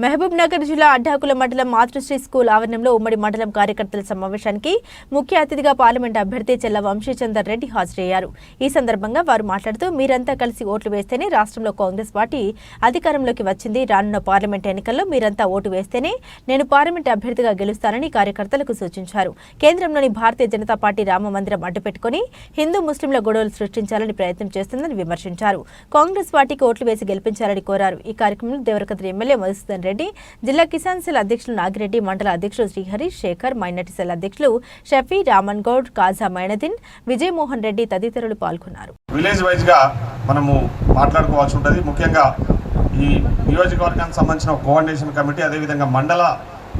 మహబూబ్ నగర్ జిల్లా అడ్డాకుల మండలం మాతృశ్రీ స్కూల్ ఆవరణంలో ఉమ్మడి మండలం కార్యకర్తల సమావేశానికి ముఖ్య అతిథిగా పార్లమెంట్ అభ్యర్థి చెల్ల వంశీచందర్ రెడ్డి హాజరయ్యారు. ఈ సందర్భంగా వారు మాట్లాడుతూ మీరంతా కలిసి ఓట్లు వేస్తేనే రాష్ట్రంలో కాంగ్రెస్ పార్టీ అధికారంలోకి వచ్చింది. రానున్న పార్లమెంట్ ఎన్నికల్లో మీరంతా ఓటు వేస్తేనే నేను పార్లమెంట్ అభ్యర్థిగా గెలుస్తానని కార్యకర్తలకు సూచించారు. కేంద్రంలోని భారతీయ జనతా పార్టీ రామ మందిరం అడ్డుపెట్టుకుని హిందూ ముస్లింల గొడవలు సృష్టించాలని ప్రయత్నం చేస్తుందని విమర్శించారు. కాంగ్రెస్ పార్టీకి ఓట్లు వేసి గెలిపించాలని కోరారు. ఈ కార్యక్రమంలో దేవరకద్రి ఎమ్మెల్యే మధుసూదన్ రెడ్డి జిల్లా కిసాన్ సెల్ అధ్యక్షులు నాగిరెడ్డి మండల అధ్యక్షులు శ్రీహరి శేఖర్ మైనార్టీ సెల్ అధ్యక్షులు షఫీ రామన్ గౌడ్ కాజా మైనదిన్ విజయమోహన్ రెడ్డి తదితరులు పాల్గొన్నారు. విలేజ్ వైజ్గా మనము మాట్లాడుకోవాల్సి ఉంటుంది. ముఖ్యంగా ఈ నియోజకవర్గానికి సంబంధించిన కోఆర్డినేషన్ కమిటీ అదేవిధంగా మండల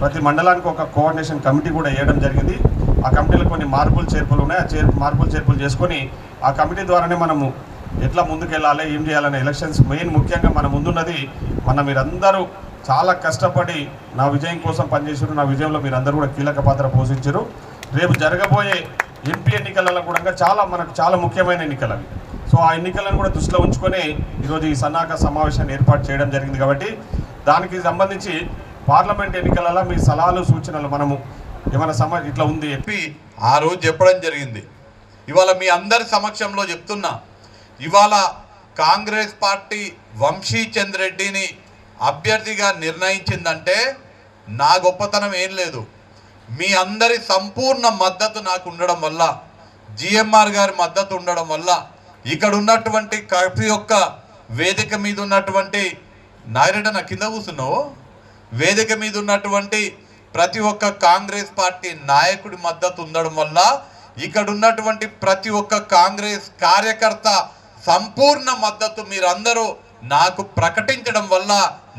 ప్రతి మండలానికి ఒక కోఆర్డినేషన్ కమిటీ కూడా వేయడం జరిగింది. ఆ కమిటీలో కొన్ని మార్పులు చేర్పులు ఉన్నాయి. ఆ చేర్ మార్పులు చేర్పులు చేసుకొని ఆ కమిటీ ద్వారానే మనము ఎట్లా ముందుకెళ్ళాలి ఏం చేయాలనే ఎలక్షన్స్ మెయిన్ ముఖ్యంగా మన ముందున్నది. మన మీరందరూ చాలా కష్టపడి నా విజయం కోసం పనిచేసారు నా విజయంలో మీరు అందరూ కూడా కీలక పాత్ర పోషించారు. రేపు జరగబోయే ఎంపీ ఎన్నికలలో కూడా చాలా మనకు చాలా ముఖ్యమైన ఎన్నికలు అవి. సో ఆ ఎన్నికలను కూడా దృష్టిలో ఉంచుకొని ఈరోజు ఈ సన్నాహక సమావేశాన్ని ఏర్పాటు చేయడం జరిగింది కాబట్టి దానికి సంబంధించి పార్లమెంట్ ఎన్నికలలో మీ సలహాలు సూచనలు మనము ఏమైనా సమా ఇట్లా ఉంది చెప్పి ఆ రోజు చెప్పడం జరిగింది. ఇవాళ మీ అందరి సమక్షంలో చెప్తున్నా ఇవాళ కాంగ్రెస్ పార్టీ వంశీచంద్ రెడ్డిని అభ్యర్థిగా నిర్ణయించిందంటే నా గొప్పతనం ఏం లేదు. మీ అందరి సంపూర్ణ మద్దతు నాకు ఉండడం వల్ల జిఎంఆర్ గారి మద్దతు ఉండడం వల్ల ఇక్కడ ఉన్నటువంటి ప్రతి ఒక్క వేదిక మీద ఉన్నటువంటి నాయరెడ్డ నా కింద కూర్చున్నావు? వేదిక మీద ఉన్నటువంటి ప్రతి ఒక్క కాంగ్రెస్ పార్టీ నాయకుడి మద్దతు ఉండడం వల్ల ఇక్కడ ఉన్నటువంటి ప్రతి ఒక్క కాంగ్రెస్ కార్యకర్త సంపూర్ణ మద్దతు మీరందరూ నాకు ప్రకటించడం వల్ల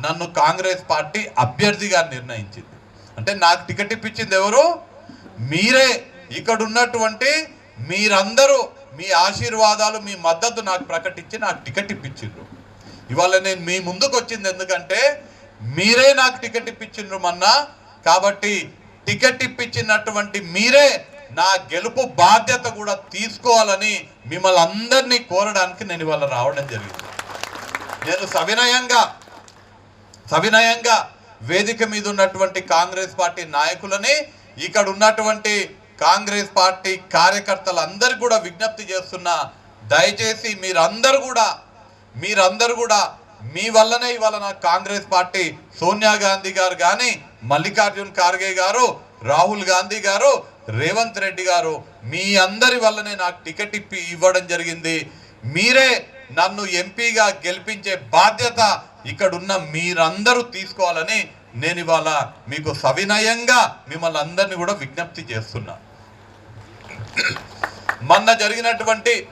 నన్ను కాంగ్రెస్ పార్టీ అభ్యర్థిగా నిర్ణయించింది. అంటే నాకు టికెట్ ఇప్పించింది ఎవరు? మీరే. ఇక్కడ ఉన్నటువంటి మీరందరూ మీ ఆశీర్వాదాలు మీ మద్దతు నాకు ప్రకటించి నాకు టికెట్ ఇప్పించిండ్రు. ఇవాళ నేను మీ ముందుకు వచ్చింది ఎందుకంటే మీరే నాకు టికెట్ ఇప్పించిండ్రు మన్నా. కాబట్టి టికెట్ ఇప్పించినటువంటి మీరే నా గెలుపు బాధ్యత కూడా తీసుకోవాలని మిమ్మల్ని అందరినీ కోరడానికి నేను ఇవాళ రావడం జరిగింది. నేను సవినయంగా సవినయంగా వేదిక మీద ఉన్నటువంటి కాంగ్రెస్ పార్టీ నాయకులని ఇక్కడ ఉన్నటువంటి కాంగ్రెస్ పార్టీ కార్యకర్తలందరికీ కూడా విజ్ఞప్తి చేస్తున్నా దయచేసి మీరందరూ కూడా మీరందరూ కూడా మీ వల్లనే ఇవాళ నాకు కాంగ్రెస్ పార్టీ సోనియా గాంధీ గారు కానీ మల్లికార్జున్ ఖార్గే గారు రాహుల్ గాంధీ గారు రేవంత్ రెడ్డి గారు మీ అందరి వల్లనే నాకు టికెట్ ఇప్పి ఇవ్వడం జరిగింది. మీరే నన్ను ఎంపీగా గెలిపించే బాధ్యత ఇక్కడున్న మీరందరూ తీసుకోవాలని నేను ఇవాళ మీకు సవినయంగా మిమ్మల్ని అందరినీ కూడా విజ్ఞప్తి చేస్తున్నా. మొన్న జరిగినటువంటి